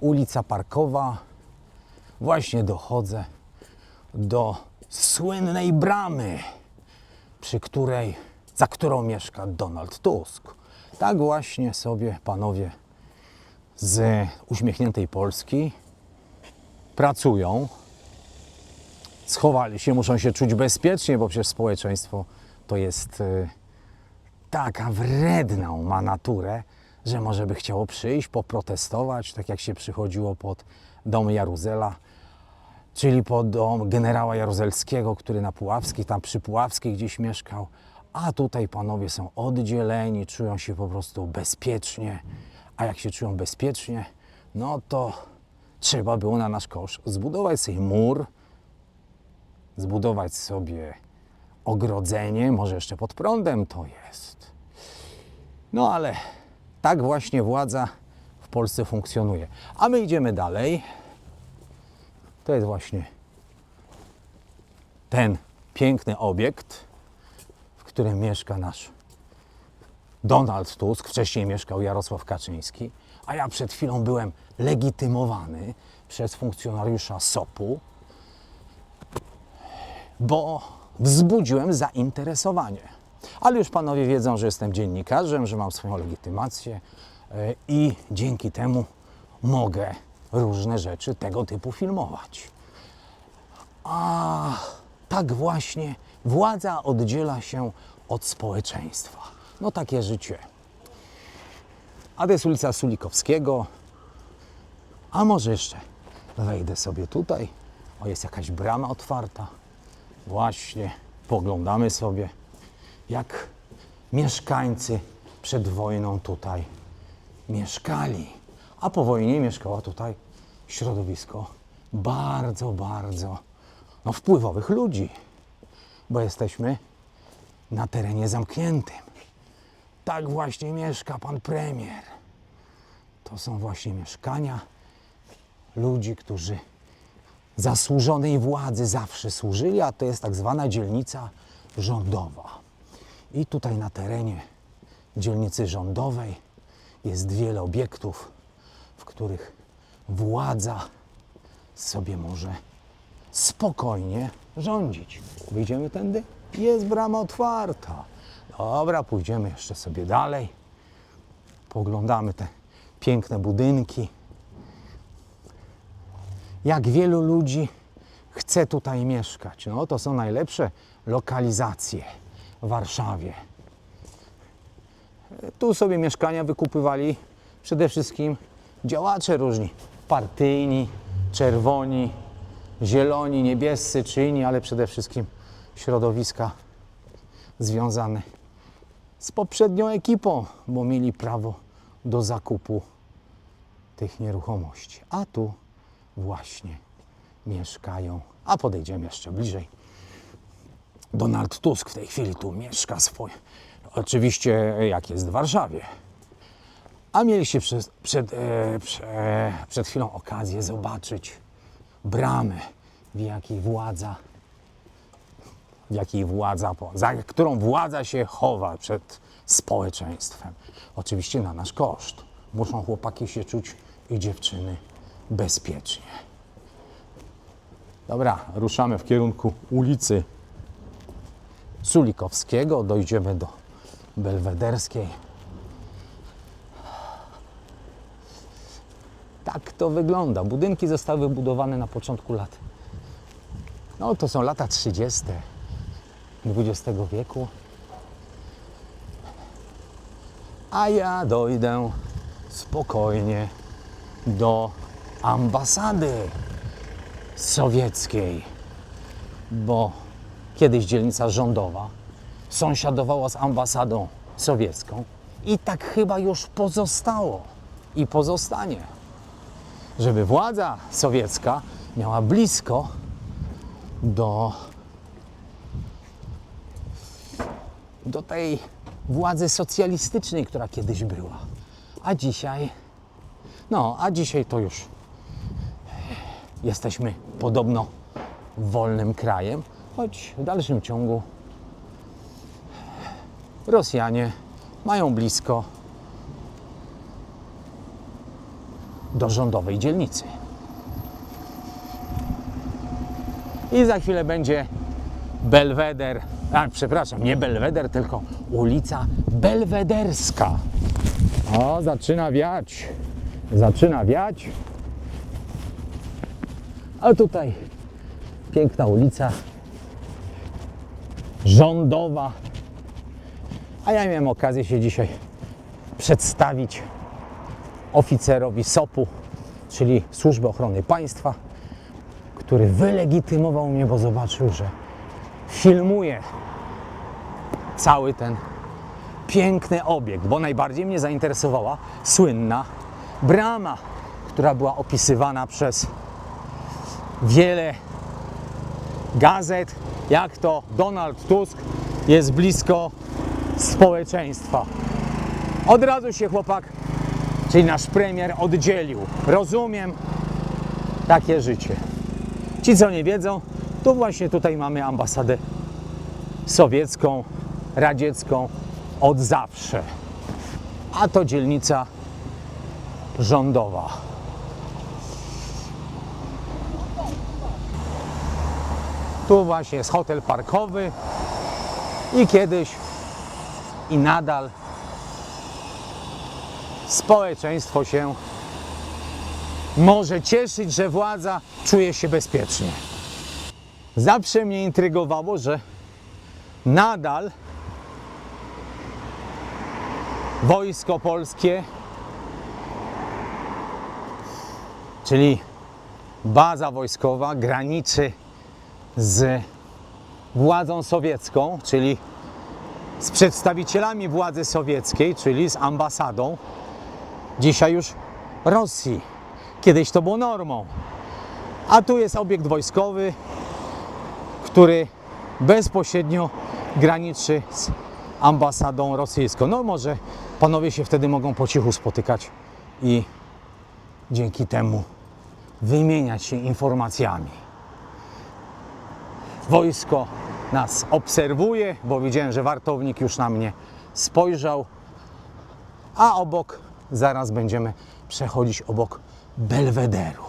ulica Parkowa. Właśnie dochodzę do słynnej bramy, przy której, za którą mieszka Donald Tusk. Tak właśnie sobie panowie z uśmiechniętej Polski pracują, schowali się, muszą się czuć bezpiecznie, bo przecież społeczeństwo to jest y, taka wredna ma naturę, że może by chciało przyjść, poprotestować, tak jak się przychodziło pod dom Jaruzela, czyli pod dom generała Jaruzelskiego, który na Puławskiej, tam przy Puławskiej gdzieś mieszkał, a tutaj panowie są oddzieleni, czują się po prostu bezpiecznie, a jak się czują bezpiecznie, no to trzeba było na nasz kosz zbudować sobie mur, zbudować sobie ogrodzenie, może jeszcze pod prądem to jest. No ale tak właśnie władza w Polsce funkcjonuje. A my idziemy dalej. To jest właśnie ten piękny obiekt, w którym mieszka nasz Donald Tusk. Wcześniej mieszkał Jarosław Kaczyński, a ja przed chwilą byłem legitymowany przez funkcjonariusza SOP-u, bo wzbudziłem zainteresowanie. Ale już panowie wiedzą, że jestem dziennikarzem, że mam swoją legitymację e, i dzięki temu mogę różne rzeczy tego typu filmować. A tak właśnie władza oddziela się od społeczeństwa. No takie życie. A to jest ulica Sulikowskiego. A może jeszcze wejdę sobie tutaj. O, jest jakaś brama otwarta. Właśnie poglądamy sobie, jak mieszkańcy przed wojną tutaj mieszkali. A po wojnie mieszkała tutaj środowisko bardzo, bardzo no, wpływowych ludzi, bo jesteśmy na terenie zamkniętym. Tak właśnie mieszka pan premier. To są właśnie mieszkania ludzi, którzy zasłużonej władzy zawsze służyli, a to jest tak zwana dzielnica rządowa. I tutaj na terenie dzielnicy rządowej jest wiele obiektów, w których władza sobie może spokojnie rządzić. Wyjdziemy tędy? Jest brama otwarta. Dobra, pójdziemy jeszcze sobie dalej. Poglądamy te piękne budynki. Jak wielu ludzi chce tutaj mieszkać. No, to są najlepsze lokalizacje Warszawie. Tu sobie mieszkania wykupywali przede wszystkim działacze różni. Partyjni, czerwoni, zieloni, niebiescy czy inni, ale przede wszystkim środowiska związane z poprzednią ekipą, bo mieli prawo do zakupu tych nieruchomości. A tu właśnie mieszkają. A podejdziemy jeszcze bliżej. Donald Tusk w tej chwili tu mieszka swoje. Oczywiście jak jest w Warszawie. A mieliście przed, przed, e, prze, przed chwilą okazję zobaczyć bramę, w jakiej władza, w jakiej władza, za którą władza się chowa przed społeczeństwem. Oczywiście na nasz koszt. Muszą chłopaki się czuć i dziewczyny bezpiecznie. Dobra, ruszamy w kierunku ulicy Sulikowskiego. Dojdziemy do Belwederskiej. Tak to wygląda. Budynki zostały wybudowane na początku lat. No to są lata 30. XX wieku. A ja dojdę spokojnie do ambasady sowieckiej, bo kiedyś dzielnica rządowa sąsiadowała z ambasadą sowiecką i tak chyba już pozostało i pozostanie żeby władza sowiecka miała blisko do, do tej władzy socjalistycznej, która kiedyś była. A dzisiaj, no, a dzisiaj to już jesteśmy podobno wolnym krajem, choć w dalszym ciągu Rosjanie mają blisko do rządowej dzielnicy. I za chwilę będzie Belweder, a przepraszam, nie Belweder, tylko ulica Belwederska. O, zaczyna wiać. Zaczyna wiać. A tutaj piękna ulica rządowa. A ja miałem okazję się dzisiaj przedstawić oficerowi SOP-u, czyli Służby Ochrony Państwa, który wylegitymował mnie, bo zobaczył, że filmuje cały ten piękny obiekt, bo najbardziej mnie zainteresowała słynna brama, która była opisywana przez wiele gazet, jak to Donald Tusk jest blisko społeczeństwa. Od razu się chłopak, czyli nasz premier, oddzielił. Rozumiem takie życie. Ci, co nie wiedzą, to właśnie tutaj mamy ambasadę sowiecką, radziecką od zawsze. A to dzielnica rządowa. Tu właśnie jest hotel parkowy i kiedyś i nadal społeczeństwo się może cieszyć, że władza czuje się bezpiecznie. Zawsze mnie intrygowało, że nadal wojsko polskie, czyli baza wojskowa, graniczy z władzą sowiecką, czyli z przedstawicielami władzy sowieckiej, czyli z ambasadą, dzisiaj już Rosji. Kiedyś to było normą. A tu jest obiekt wojskowy, który bezpośrednio graniczy z ambasadą rosyjską. No może panowie się wtedy mogą po cichu spotykać i dzięki temu wymieniać się informacjami. Wojsko nas obserwuje, bo widziałem, że wartownik już na mnie spojrzał, a obok zaraz będziemy przechodzić obok Belwederu.